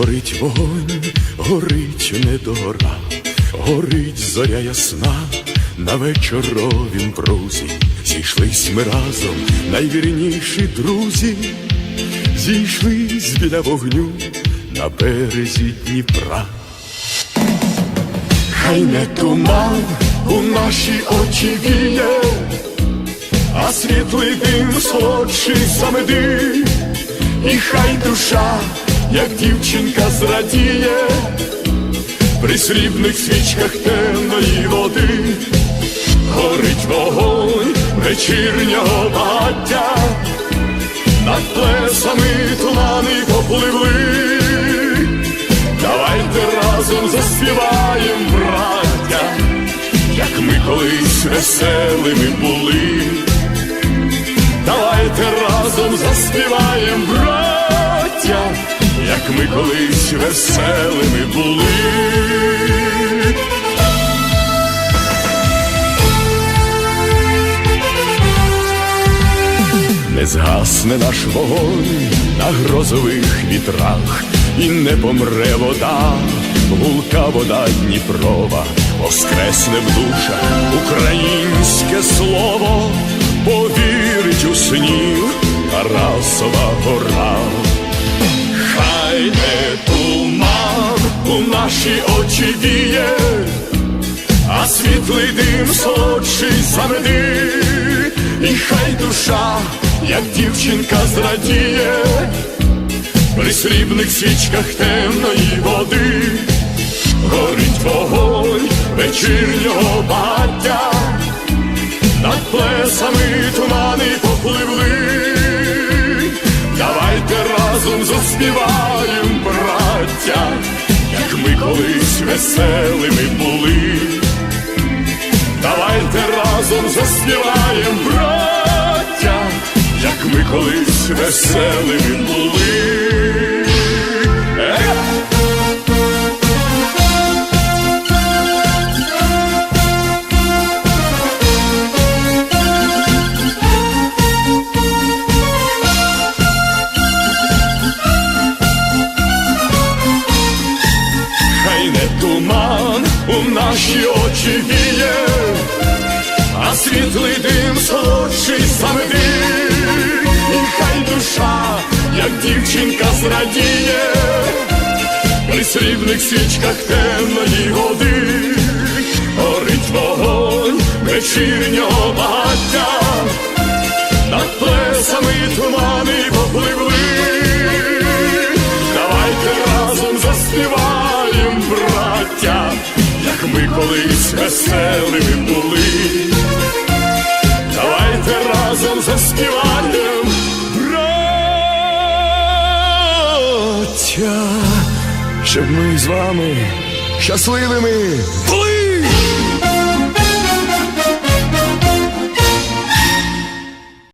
Горить вогонь, горить недора, горить зоря ясна, на вечоровім прузі зійшлись ми разом, найвірніші друзі, зійшлись біля вогню на березі Дніпра. Хай не туман у наші очі віє, а світлий дим солодший замеди, і хай душа, як дівчинка зрадіє, при срібних свічках темної води, горить вогонь вечірнього багаття, над плесами тумани попливли. Давайте разом заспіваєм, браття, як ми колись веселими були. Давайте разом заспіваєм, браття, колись веселими були. Не згасне наш вогонь на грозових вітрах, і не помре вода, гулка вода Дніпрова, воскресне в душах українське слово, повірить у снів Тарасова гора. Наші очі віє, а світлий дим солодший заведи, і хай душа, як дівчинка зрадіє, при срібних свічках темної води, горить вогонь вечірнього баття, над плесами тумани попливли. Давайте разом заспіваєм, веселими були. Давайте разом заспіваєм, браття, як ми колись веселими були. Наші очі віє, а світлий дим солодший заведи, і хай душа, як дівчинка зрадіє, при срібних свічках темної води, горить вогонь вечірнього багаття, над плесами тумани попливли. Заспіваєм, браття, щоб ми з вами щасливими були.